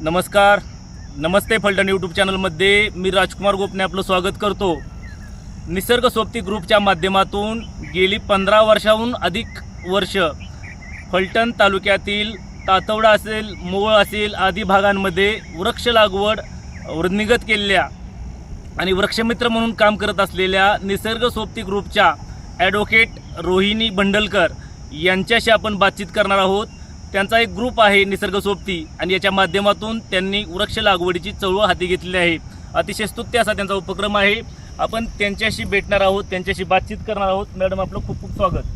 नमस्कार. नमस्ते फलटण यूट्यूब चॅनलमध्ये मी राजकुमार गोपने आपलं स्वागत करतो. निसर्ग सोबती ग्रुपच्या माध्यमातून गेली पंधरा वर्षाहून अधिक वर्ष फलटण तालुक्यातील तातवडा असेल मोळ असेल आदी भागांमध्ये वृक्ष लागवड वृद्धिगत केलेल्या आणि वृक्षमित्र म्हणून काम करत असलेल्या निसर्ग सोबती ग्रुपच्या ॲडव्होकेट रोहिणी भंडलकर यांच्याशी आपण बातचीत करणार आहोत. त्यांचा एक ग्रुप आहे निसर्ग सोबती आणि याच्या माध्यमातून त्यांनी वृक्ष लागवडीची चळवळ हाती घेतलेली आहे. अतिशय स्तुत्य असा त्यांचा उपक्रम आहे. आपण त्यांच्याशी भेटणार आहोत त्यांच्याशी बातचीत करणार आहोत. मॅडम आपलं खूप खूप स्वागत.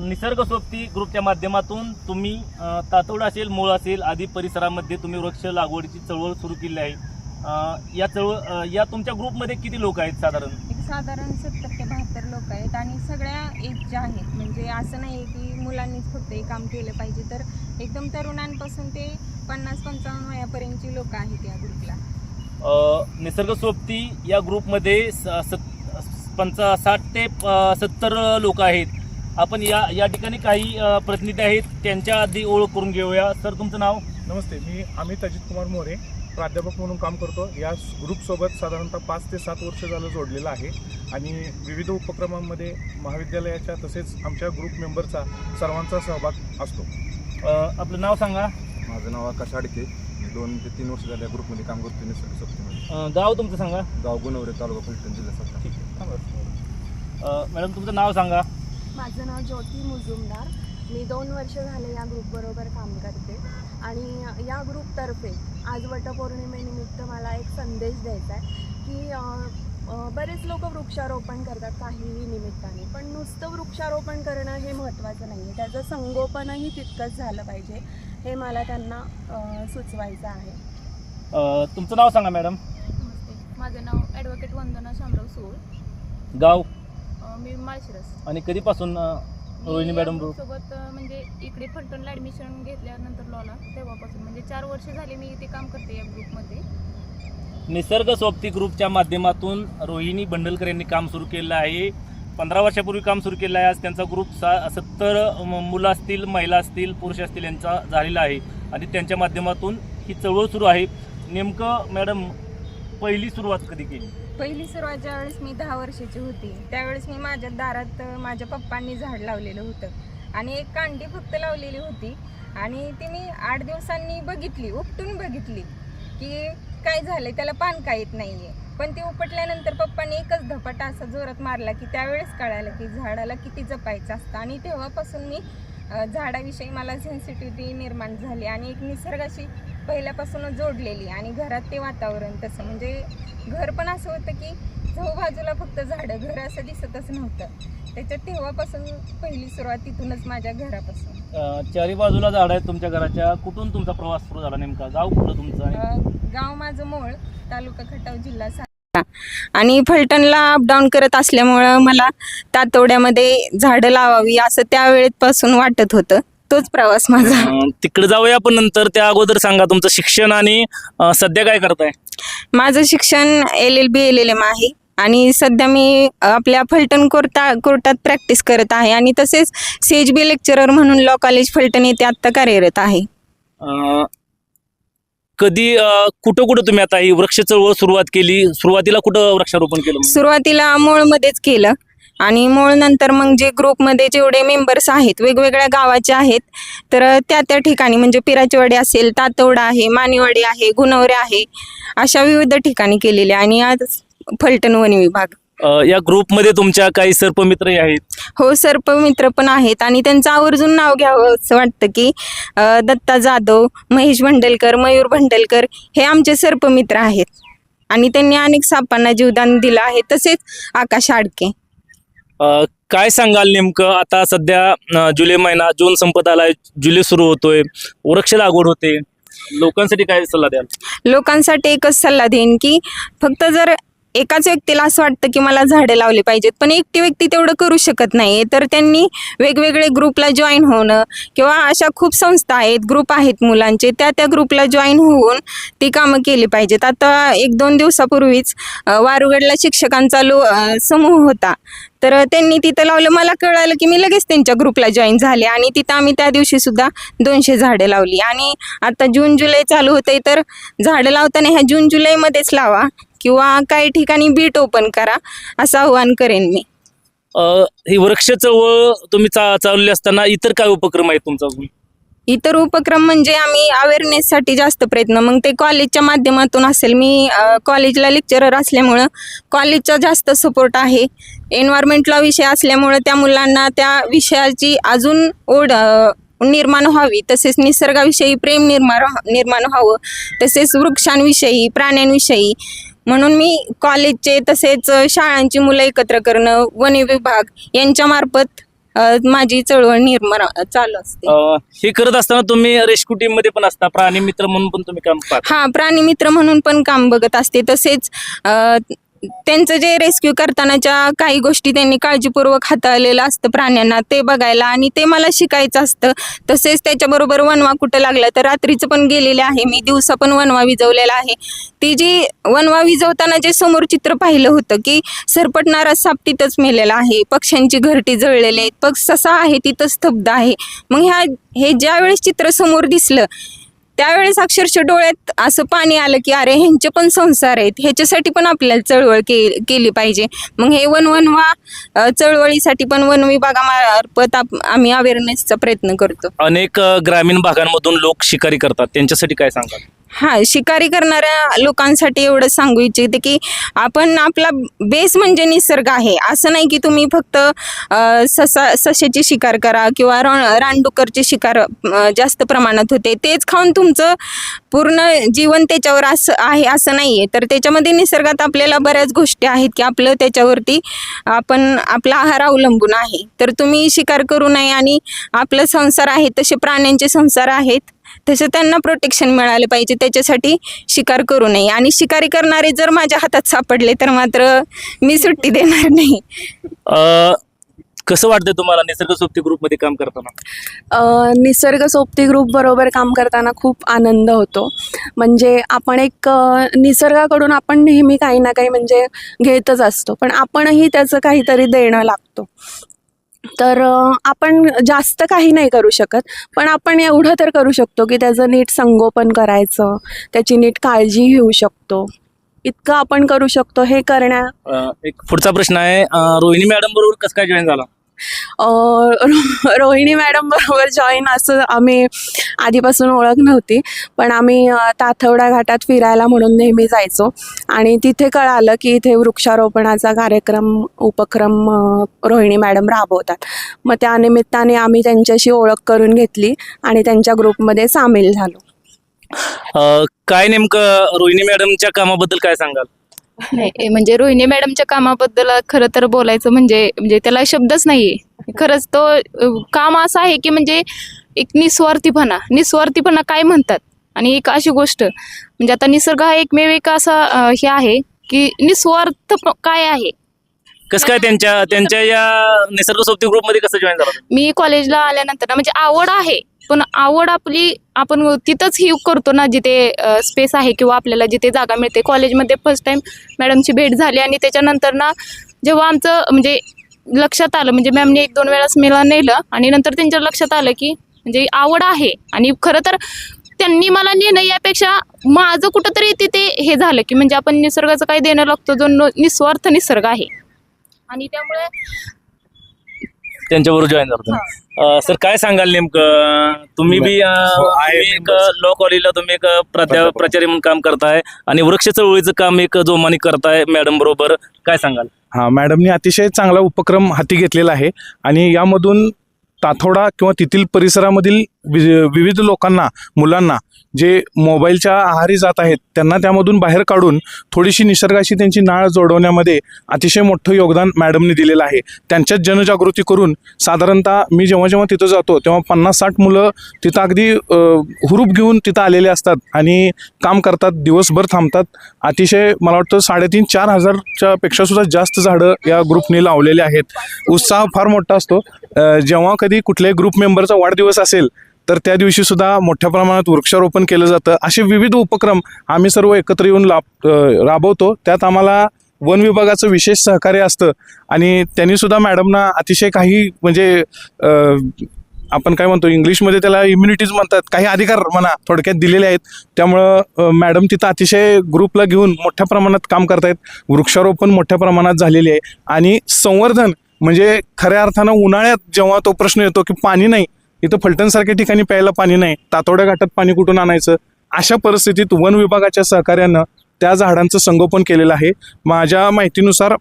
निसर्ग सोबती ग्रुपच्या माध्यमातून तुम्ही तातोड असेल मूळ असेल आदी परिसरामध्ये तुम्ही वृक्ष लागवडीची चळवळ सुरू केली आहे. या चळवळ या तुमच्या ग्रुपमध्ये किती लोक आहेत साधारण? साधारण सत्तर ते लोक आहेत आणि सगळ्या एजच्या आहेत म्हणजे असं नाही आहे की मुलांनीच फक्त हे काम केलं पाहिजे तर एकदम तरुणांपासून ते पन्नास पंचावन्न वयापर्यंतची लोक आहेत या ग्रुपला. अ, निसर्ग सोबती या ग्रुपमध्ये स- सत पंचा साठ ते सत्तर लोक आहेत. आपण या या ठिकाणी काही प्रतिनिधी आहेत त्यांच्या आधी ओळख करून घेऊया. सर तुमचं नाव? नमस्ते मी अमित अजित कुमार मोरे. प्राध्यापक म्हणून काम करतो. या ग्रुपसोबत साधारणतः पाच ते सात वर्ष झालं जोडलेलं आहे. आणि विविध उपक्रमांमध्ये महाविद्यालयाच्या तसेच आमच्या ग्रुप मेंबरचा सर्वांचा सहभाग असतो. आपलं नाव सांगा. माझं नाव आकाश आडके मी दोन ते तीन वर्ष झाल्या ग्रुपमध्ये काम करतो निसर्ग गाव तुमचं सांगा. गाव गुणवरे तालुका फलटण जिल्हा सातारा ठीक आहे. मॅडम तुमचं नाव सांगा. माझं नाव ज्योती मुजुमदार. मी दोन वर्ष झाले या ग्रुपबरोबर काम करते. आणि या ग्रुपतर्फे आज वटपौर्णिमेनिमित्त मला एक संदेश द्यायचा आहे की बरेच लोक वृक्षारोपण करतात काहीही निमित्ताने पण नुसतं वृक्षारोपण करणं हे महत्त्वाचं नाही आहे. त्याचं संगोपनही तितकंच झालं पाहिजे हे मला त्यांना सुचवायचं आहे. अ, तुमचं नाव सांगा मॅडम. नमस्ते. माझं नाव ॲडव्होकेट वंदना शामराव सोळ. गाव? मी माळशिरस. आणि कधीपासून रोहिणी मॅडम सोबत म्हणजे इकडे फलटणला ॲडमिशन घेतल्यानंतर लॉला तेव्हापासून. म्हणजे चार वर्ष झाले मी इथे काम करते या ग्रुपमध्ये निसर्ग सोबती ग्रुपच्या माध्यमातून रोहिणी बंडलकर यांनी काम सुरू केलं आहे. पंधरा वर्षापूर्वी काम सुरू केलं आहे. आज त्यांचा ग्रुप सा सत्तर मुलं असतील महिला असतील पुरुष असतील यांचा झालेला आहे. आणि त्यांच्या माध्यमातून ही चळवळ सुरू आहे. नेमकं मॅडम पहिली सुरुवात कधी केली? पहिली सुरुवात ज्यावेळेस मी दहा वर्षाची होती त्यावेळेस मी माझ्या दारात माझ्या पप्पांनी झाड लावलेलं होतं. आणि एक कांडी फक्त लावलेली होती. आणि ती मी आठ दिवसांनी बघितली उपटून बघितली की काय झालंय त्याला पान का येत नाहीये. पण ती उपटल्यानंतर पप्पांनी एकच धपाटा असा जोरात मारला की त्यावेळेस कळालं की झाडाला किती जपायचं असतं. आणि तेव्हापासून मी झाडाविषयी मला सेन्सिटिव्हिटी निर्माण झाली. आणि एक निसर्गाशी पहिल्यापासूनच जोडलेली आणि घरात ते वातावरण तसं. म्हणजे घर पण असं होतं की बाजूला फक्त झाडं घर असं दिसतच नव्हतं. त्याच्यात तेव्हापासून पहिली सुरुवात तिथूनच माझ्या घरापासून. चारी बाजूला झाड आहेत तुमच्या घराच्या. कुठून तुमचा प्रवास सुरू झाला नेमका? गाव कुठलं तुमचं गाव माझं मोळ तालुका खटाव जिल्हा आणि फलटणला अपडाऊन करत असल्यामुळं मला तातवड्यामध्ये झाडं लावावी असं त्यावेळेपासून वाटत होतं. तोच प्रवास माझा. अ, तिकडे जाऊया पण नंतर. त्या अगोदर सांगा तुमचं शिक्षण आणि अ, सध्या काय करताय? माझं शिक्षण L L B L L M आहे. आणि सध्या मी आपल्या फलटण कोर्टा कोर्टात प्रॅक्टिस करत आहे. आणि तसेच सी एच बी लेक्चरर म्हणून लॉ कॉलेज फलटण येथे आत्ता कार्यरत आहे. अ, कधी अ, कुठं कुठं तुम्ही आता ही वृक्ष चळवळ सुरुवात केली? सुरुवातीला कुठं वृक्षारोपण केलं? सुरुवातीला मूळमध्येच केलं. आणि मूळ नंतर मग जे ग्रुपमध्ये जेवढे मेंबर्स आहेत वेगवेगळ्या गावाचे आहेत तर त्या त्या ठिकाणी म्हणजे पिराचीवाडी असेल तातवडा आहे मानेवाडी आहे गुणवरे आहे अशा विविध ठिकाणी केलेले आणि आज फलटण वन विभाग. अ, या ग्रुपमध्ये तुमच्या काही सर्पमित्रही आहेत? हो सर्पमित्र पण आहेत. आणि त्यांचं आवर्जून नाव घ्यावं असं वाटतं की अ, दत्ता जाधव महेश भंडलकर मयूर भंडलकर हे आमचे सर्पमित्र आहेत. आणि त्यांनी अनेक सापांना जीवदान दिलं आहे. तसेच आकाश आडके काय सांगाल नेमकं? आता सध्या जुलै महिना जून संपत आलाय जुलै सुरू होतोय वृक्ष लागवड होते. लोकांसाठी काय सल्ला द्याल? लोकांसाठी एकच सल्ला देईन की फक्त जर एकाच व्यक्तीला असं वाटतं की मला झाडे लावली पाहिजेत पण एकटी व्यक्ती तेवढं करू शकत नाही. तर त्यांनी वेगवेगळे ग्रुपला जॉईन होणं किंवा अशा खूप संस्था आहेत ग्रुप आहेत मुलांचे त्या त्या ग्रुपला जॉईन होऊन ती कामं केली पाहिजेत. आता एक दोन दिवसापूर्वीच वारुगडला शिक्षकांचा लो समूह होता. तर त्यांनी तिथं लावलं. मला कळालं की मी लगेच त्यांच्या ग्रुपला जॉईन झाले आणि तिथं आम्ही त्या दिवशी सुद्धा दोनशे झाडं लावली. आणि आता जून जुलै चालू होते तर झाडं लावताना ह्या जून जुलैमध्येच लावा. किंवा काही ठिकाणी बीट ओपन करा असं आव्हान करेन मी. अ, ही वृक्ष चळवळ तुम्ही चा चालवली असताना इतर काय उपक्रम आहेत तुमचा इतर उपक्रम म्हणजे आम्ही अवेअरनेससाठी जास्त प्रयत्न मग ते कॉलेजच्या माध्यमातून असेल. मी अ, कॉलेजला लेक्चरर असल्यामुळं कॉलेजचा जास्त सपोर्ट आहे. एन्व्हायरमेंटला विषय असल्यामुळं त्या मुलांना त्या विषयाची अजून ओढ अ, निर्माण व्हावी. तसेच निसर्गाविषयी प्रेम निर्माण निर्माण व्हावं. तसेच वृक्षांविषयी प्राण्यांविषयी म्हणून मी कॉलेजचे तसेच शाळांची मुलं एकत्र करणं वन विभाग यांच्यामार्फत माझी चळवळ निर्माण चालू असते. हे करत असताना तुम्ही रेस्क्यू टीममध्ये पण असता प्राणी मित्र म्हणून पण तुम्ही काम हा प्राणी मित्र म्हणून पण काम बघत असते. तसेच त्यांचं जे रेस्क्यू करतानाच्या काही गोष्टी त्यांनी काळजीपूर्वक हाताळलेलं असतं प्राण्यांना ते बघायला आणि ते मला शिकायचं असतं. तसेच त्याच्याबरोबर वनवा कुठं लागला तर रात्रीचं पण गेलेले आहे. मी दिवसा पण वनवा विजवलेला आहे. ती जी वनवा विजवताना जे समोर चित्र पाहिलं होतं की सरपटणारा साप तिथंच मेलेला आहे. पक्ष्यांची घरटी जळलेले आहेत. पक्ष ससा आहे तिथं स्तब्ध आहे. मग ह्या हे ज्यावेळेस चित्र समोर दिसलं त्यावेळेस अक्षरशः डोळ्यात असं पाणी आलं की अरे ह्यांचे पण संसार आहेत. ह्याच्यासाठी पण आपल्याला चळवळ के केली पाहिजे. मग हे वन वनवा चळवळीसाठी पण वन विभागामार्फत आप आम्ही अवेअरनेसचा प्रयत्न करतो. अनेक ग्रामीण भागांमधून लोक शिकारी करतात. त्यांच्यासाठी काय सांगतात हा शिकारी करणाऱ्या लोकांसाठी एवढं सांगू इच्छिते की आपण आपला बेस म्हणजे निसर्ग आहे. असं नाही की तुम्ही फक्त ससा सशाची शिकार करा किंवा रण रानडुकरची शिकार जास्त प्रमाणात होते. तेच खाऊन तुमचं पूर्ण जीवन त्याच्यावर असं आहे असं नाही आहे तर त्याच्यामध्ये निसर्गात आपल्याला बऱ्याच गोष्टी आहेत की आपलं त्याच्यावरती आपण आपला आहार अवलंबून आहे. तर तुम्ही शिकार करू नये आणि आपलं संसार आहे तसे प्राण्यांचे संसार आहेत. तसं त्यांना प्रोटेक्शन मिळालं पाहिजे. त्याच्यासाठी शिकार करू नये. आणि शिकारी करणारे जर माझ्या हातात सापडले तर मात्र मी सुट्टी देणार नाही. अ, कसं वाटतं तुम्हाला निसर्ग सोबती ग्रुपमध्ये काम करताना? अ, निसर्ग सोबती ग्रुप बरोबर काम करताना खूप आनंद होतो. म्हणजे आपण एक अ, निसर्गाकडून आपण नेहमी काही ना काही म्हणजे घेतच असतो. पण आपणही त्याचं काहीतरी देणं लागतो. तर आपण जास्त काही नाही करू शकत. पण आपण एवढं तर करू शकतो की त्याचं नीट संगोपन करायचं त्याची नीट काळजी घेऊ शकतो. इतकं आपण करू शकतो हे करण्या एक पुढचा प्रश्न आहे. रोहिणी मॅडम बरोबर कसं काय जॉईन झाला? रोहिणी मॅडम बरोबर जॉईन असं आम्ही आधीपासून ओळख नव्हती पण आम्ही ताथवडा घाटात फिरायला म्हणून नेहमी जायचो. आणि तिथे कळालं की इथे वृक्षारोपणाचा कार्यक्रम उपक्रम रोहिणी मॅडम राबवतात. मग त्या निमित्ताने आम्ही त्यांच्याशी ओळख करून घेतली आणि त्यांच्या ग्रुपमध्ये सामील झालो. काय नेमकं रोहिणी मॅडमच्या कामाबद्दल काय सांगाल? नाही म्हणजे रोहिणी मॅडमच्या कामाबद्दल खरं तर बोलायचं म्हणजे म्हणजे त्याला शब्दच नाहीये. खरंच तो काम असं आहे की म्हणजे एक निस्वार्थीपणा निस्वार्थीपणा काय म्हणतात? आणि एक अशी गोष्ट म्हणजे आता निसर्ग हा एकमेव एक असा हे आहे की निस्वार्थ काय आहे? कसं काय त्यांच्या त्यांच्या या निसर्ग सोबती ग्रुपमध्ये कसं जॉईन झालं मी कॉलेजला आल्यानंतर ना म्हणजे आवड आहे पण आवड आपली आपण तिथंच ही करतो ना जिथे स्पेस आहे किंवा आपल्याला जिथे जागा मिळते. कॉलेजमध्ये फर्स्ट टाइम मॅडमची भेट झाली आणि त्याच्यानंतर ना जेव्हा आमचं म्हणजे लक्षात आलं म्हणजे मॅमने एक दोन वेळाच मेला नेलं आणि नंतर त्यांच्या लक्षात आलं की म्हणजे आवड आहे. आणि खरं तर त्यांनी मला नेणं यापेक्षा माझं कुठंतरी तिथे हे झालं की म्हणजे आपण निसर्गाचं काही देणं लागतो जो निस्वार्थ निसर्ग आहे. आणि त्यामुळे त्यांच्याबरोबर जॉईन झाला सर काय सांगाल नेमकं? तुम्ही बी हो. लॉ कॉलेजला तुम्ही एक. प्राचार्य म्हणून काम करताय आणि वृक्ष चळवळीचं काम एक जोमाने करताय मॅडम बरोबर. काय सांगाल? हा मॅडमनी अतिशय चांगला उपक्रम हाती घेतलेला आहे आणि यामधून ताथोडा किंवा तेथील परिसरामधील विविध लोकांना मुलांना जे मोबाईलच्या आहारी जात आहेत त्यांना त्यामधून बाहेर काढून थोडीशी निसर्गाशी त्यांची नाळ जोडवण्यामध्ये अतिशय मोठं योगदान मॅडमने दिलेलं आहे. त्यांच्यात जनजागृती करून साधारणतः मी जेव्हा जेव्हा तिथं जातो तेव्हा पन्नास साठ मुलं तिथं अगदी हुरूप घेऊन तिथं आलेले असतात आणि काम करतात दिवसभर थांबतात. अतिशय मला वाटतं साडेतीन चार हजारच्या पेक्षासुद्धा जास्त झाडं या ग्रुपने लावलेले आहेत. उत्साह फार मोठा असतो. जेव्हा कधी कधी कुठल्याही ग्रुप मेंबरचा वाढदिवस असेल तर त्या दिवशी सुद्धा मोठ्या प्रमाणात वृक्षारोपण केलं जातं. असे विविध उपक्रम आम्ही सर्व एकत्र येऊन लाभ राबवतो. त्यात आम्हाला वन विभागाचं विशेष सहकार्य असतं. आणि त्यांनी सुद्धा मॅडमना अतिशय काही म्हणजे आपण काय म्हणतो इंग्लिशमध्ये त्याला इम्युनिटीज म्हणतात. काही अधिकार म्हणा थोडक्यात दिलेले आहेत. त्यामुळं मॅडम तिथं अतिशय ग्रुपला घेऊन मोठ्या प्रमाणात काम करतायत. वृक्षारोपण मोठ्या प्रमाणात झालेले आहे. आणि संवर्धन म्हणजे खऱ्या अर्थानं उन्हाळ्यात जेव्हा तो प्रश्न येतो की पाणी नाही इथं फलटणसारख्या ठिकाणी प्यायला पाणी नाही तातोड्या घाटात पाणी कुठून आणायचं? अशा परिस्थितीत वन विभागाच्या सहकार्यानं त्या झाडांचं संगोपन केलेलं आहे. माझ्या माहितीनुसार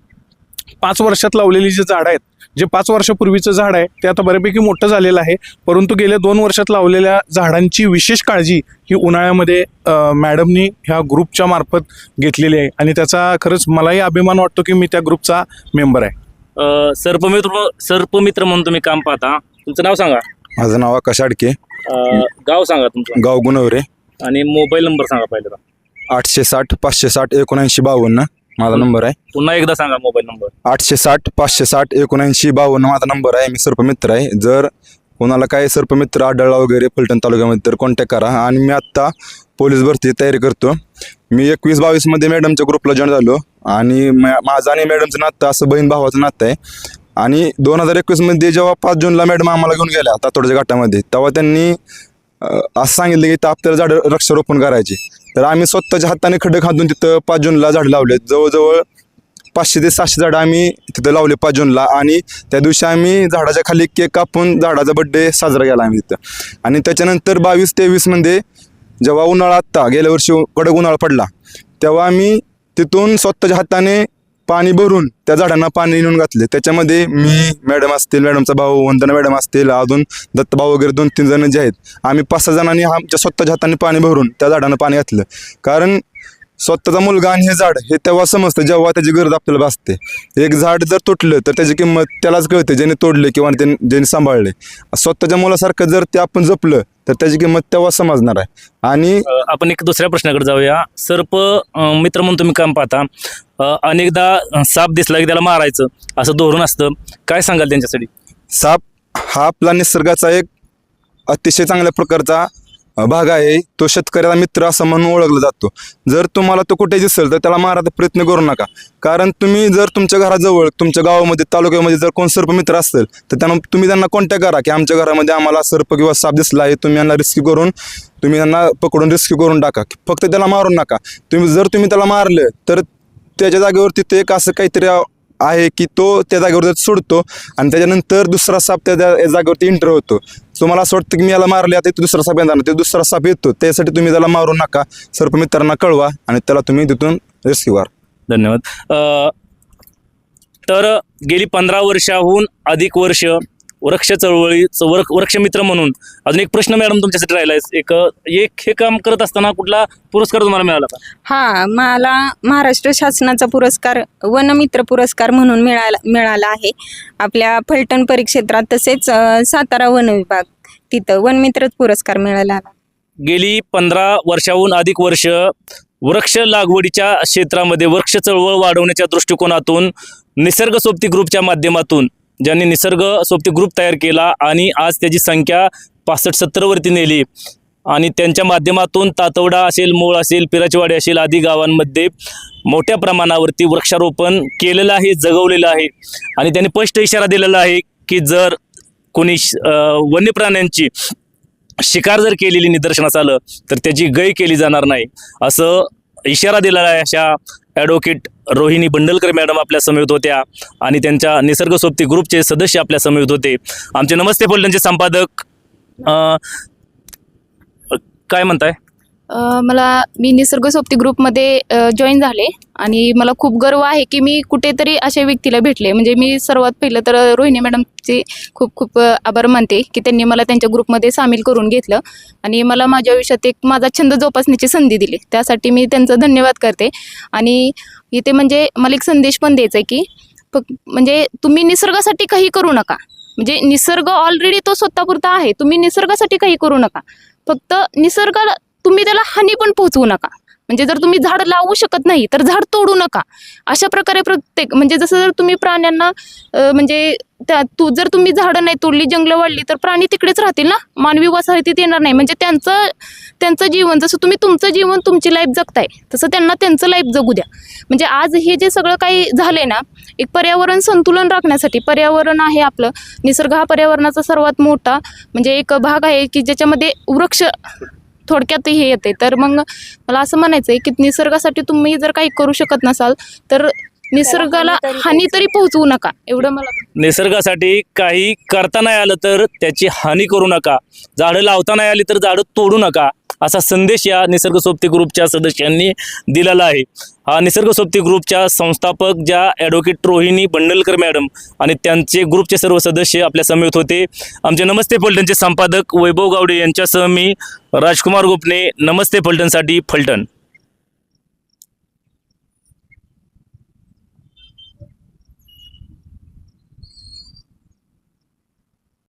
पाच वर्षात लावलेली जी झाडं आहेत जे पाच वर्षापूर्वीचं झाड आहे ते आता बऱ्यापैकी मोठं झालेलं आहे. परंतु गेल्या दोन वर्षात लावलेल्या झाडांची विशेष काळजी ही उन्हाळ्यामध्ये मॅडमनी ह्या ग्रुपच्या मार्फत घेतलेली आहे. आणि त्याचा खरंच मलाही अभिमान वाटतो की मी त्या ग्रुपचा मेंबर आहे. अ, सर्पमित्र सर्पमित्र म्हणून तुम्ही काम पाहता. तुमचं नाव सांगा. माझं नाव आकाश आडके. अ, गाव सांगा तुमचं. गाव गुणवरे. आणि मोबाईल नंबर सांगा पहिला आठशे साठ पाचशे साठ एकोणऐंशी बावन्न. माझा नंबर आहे. पुन्हा एकदा सांगा मोबाईल नंबर. आठशे साठ पाचशे साठ एकोणऐंशी बावन्न माझा नंबर आहे. मी सर्पमित्र आहे. जर कोणाला काय सर्पमित्र आढळला वगैरे फलटण तालुक्यामध्ये तर कॉन्टॅक्ट करा. आणि मी आत्ता पोलीस भरती तयारी करतो. मी एकवीस बावीसमध्ये मॅडमच्या ग्रुपला जॉईन झालो आणि माझं आणि मॅडमचं नातं असं बहीण भावाचं नातं आहे. आणि दोन हजार एकवीसमध्ये जेव्हा पाच जूनला मॅडम आम्हाला घेऊन गेल्या तातोडच्या घाटामध्ये तेव्हा त्यांनी असं सांगितलं की तर आपल्याला झाडं वृक्षारोपण करायचे तर आम्ही स्वतःच्या हाताने खड्डे खांदून तिथं पाच जूनला झाडं लावले. जवळजवळ पाचशे ते सहाशे झाडं आम्ही तिथं लावले पाच जूनला आणि त्या दिवशी आम्ही झाडाच्या खाली केक कापून झाडाचा बड्डे साजरा केला आम्ही तिथं. आणि त्याच्यानंतर बावीस तेवीसमध्ये जेव्हा उन्हाळा आत्ता गेल्या वर्षी कडक उन्हाळा पडला तेव्हा आम्ही तिथून स्वतःच्या हाताने पाणी भरून त्या झाडांना पाणी नेऊन घातले. त्याच्यामध्ये मी मॅडम असतील मॅडमचा भाऊ वंदना मॅडम असतील अजून दत्तभाऊ वगैरे दोन तीन जण जे आहेत आम्ही पाच सहा जणांनी आमच्या स्वतःच्या हाताने पाणी भरून त्या झाडांना पाणी घातलं. कारण स्वतःचा मुलगा आणि हे झाड हे तेव्हा समजतं जेव्हा त्याची गरज आपल्याला भासते. एक झाड जर तुटलं तर त्याची किंमत त्यालाच कळते ज्याने तोडले किंवा त्याने ज्याने सांभाळले. स्वतःच्या मुलासारखं जर ते आपण जपलं तर त्याची किंमत तेव्हा समजणार आहे. आणि आपण एक दुसऱ्या प्रश्नाकडे जाऊया. सर्प मित्र म्हणून तुम्ही काम पाहता. अनेकदा साप दिसला की त्याला मारायचं असं धोरण असतं. काय सांगाल त्यांच्यासाठी? साप हा आपला निसर्गाचा एक अतिशय चांगल्या प्रकारचा भाग आहे तो शेतकऱ्याचा मित्र असं म्हणून ओळखला जातो. जर तुम्हाला तो कुठे दिसेल तर त्याला मारायचा प्रयत्न करू नका. कारण तुम्ही जर तुमच्या घराजवळ तुमच्या गावामध्ये तालुक्यामध्ये जर कोण सर्प मित्र असेल तर त्यांना तुम्ही त्यांना कॉन्टॅक्ट करा की आमच्या घरामध्ये आम्हाला सर्प किंवा साप दिसला आहे तुम्ही यांना रिस्क्यू करून तुम्ही त्यांना पकडून रिस्क्यू करून टाका. फक्त त्याला मारू नका. तुम्ही जर तुम्ही त्याला मारलं तर त्याच्या जागेवर तिथे एक असं काहीतरी आहे की तो त्या जागेवर सोडतो आणि त्याच्यानंतर दुसरा साप त्या त्या जागेवरती एंटर होतो. तुम्हाला असं वाटतं की मी याला मारले आता इथे दुसरा साप येणार नाही. ते दुसरा साप येतो त्यासाठी तुम्ही त्याला मारू नका. सर्प मित्रांना कळवा आणि त्याला तुम्ही तिथून रेस्क्यू करा. धन्यवाद. तर गेली पंधरा वर्षाहून अधिक वर्ष वृक्ष चळवळी वृक्ष वृक्षमित्र म्हणून. अजून एक प्रश्न मॅडम तुमच्यासाठी राहिला आहे. एक एक हे काम करत असताना कुठला पुरस्कार तुम्हाला मिळाला का? हा मला महाराष्ट्र शासनाचा पुरस्कार वनमित्र पुरस्कार म्हणून मिळाला मिळाला आहे. आपल्या फलटण परिक्षेत्रात तसेच अ, सातारा वन विभाग तिथं वनमित्रच पुरस्कार मिळाला. गेली पंधरा वर्षाहून अधिक वर्ष वृक्ष लागवडीच्या क्षेत्रामध्ये वृक्ष चळवळ वाढवण्याच्या दृष्टिकोनातून निसर्ग सोबती ग्रुपच्या माध्यमातून ज्यांनी निसर्ग सोबती ग्रुप तयार केला आणि आज त्याची संख्या पासष्ट सत्तरवरती नेली. आणि त्यांच्या माध्यमातून तातवडा असेल मूळ असेल पिराचीवाडी असेल आदी गावांमध्ये मोठ्या प्रमाणावरती वृक्षारोपण केलेलं आहे जगवलेलं आहे. आणि त्यांनी स्पष्ट इशारा दिलेला आहे की जर कोणी श- वन्य प्राण्यांची शिकार जर केलेली निदर्शनास आलं तर त्याची गय केली जाणार नाही. असं इशारा दिलेला आहे अशा ॲडव्होकेट रोहिणी बंडलकर मॅडम आपल्या समेत होत्या आणि त्यांच्या निसर्ग सोबती ग्रुपचे सदस्य आपल्या समेत होते. आमचे नमस्ते फलटणचे संपादक काय म्हणताय? मला मी निसर्ग सोबती ग्रुपमध्ये जॉईन झाले आणि मला खूप गर्व आहे की मी कुठेतरी अशा व्यक्तीला भेटले. म्हणजे मी सर्वात पहिलं तर रोहिणी मॅडमचे खूप खूप आभार मानते की त्यांनी मला त्यांच्या ग्रुपमध्ये सामील करून घेतलं आणि मला माझ्या आयुष्यात एक माझा छंद जोपासण्याची संधी दिली. त्यासाठी मी त्यांचा धन्यवाद करते. आणि इथे म्हणजे मला एक संदेश पण द्यायचा आहे की फक्त म्हणजे तुम्ही निसर्गासाठी काही करू नका. म्हणजे निसर्ग ऑलरेडी तो स्वतःपुरता आहे. तुम्ही निसर्गासाठी काही करू नका. फक्त निसर्गाला तुम्ही त्याला हानी पण पोहोचवू नका. म्हणजे जर तुम्ही झाड लावू शकत नाही तर झाड तोडू नका. अशा प्रकारे प्रत्येक म्हणजे जसं जर तुम्ही प्राण्यांना म्हणजे त्या तू जर तुम्ही झाडं नाही तोडली जंगलं वाढली तर प्राणी तिकडेच राहतील ना? मानवी वसाहतीत येणार नाही. म्हणजे त्यांचं त्यांचं जीवन जसं तुम्ही तुमचं जीवन तुमची लाईफ जगताय तसं त्यांना त्यांचं लाईफ जगू द्या. म्हणजे आज हे जे सगळं काही झालंय ना एक पर्यावरण संतुलन राखण्यासाठी पर्यावरण आहे आपलं. निसर्ग हा पर्यावरणाचा सर्वात मोठा म्हणजे एक भाग आहे की ज्याच्यामध्ये वृक्ष थोडक्यात हे येते तर मग मला असं म्हणायचं आहे की निसर्गासाठी तुम्ही जर काही करू शकत नसाल तर निसर्गाला हानी तरी हानी तरी पोहोचवू नका. एवढं मला निसर्गासाठी काही करता नाही आलं तर त्याची हानी करू नका. झाडं लावता नाही आली तर झाडं तोडू नका. असा संदेश या निसर्ग सोबती ग्रुपच्या सदस्यांनी दिलेला आहे. हा निसर्ग सोबती ग्रुपच्या संस्थापक ज्या ॲडव्होकेट रोहिणी बंडलकर मॅडम आणि त्यांचे ग्रुपचे सर्व सदस्य आपल्या समेत होते. आमचे नमस्ते फलटणचे संपादक वैभव गावडे यांच्यासह मी राजकुमार गोपणे नमस्ते फलटणसाठी फलटण.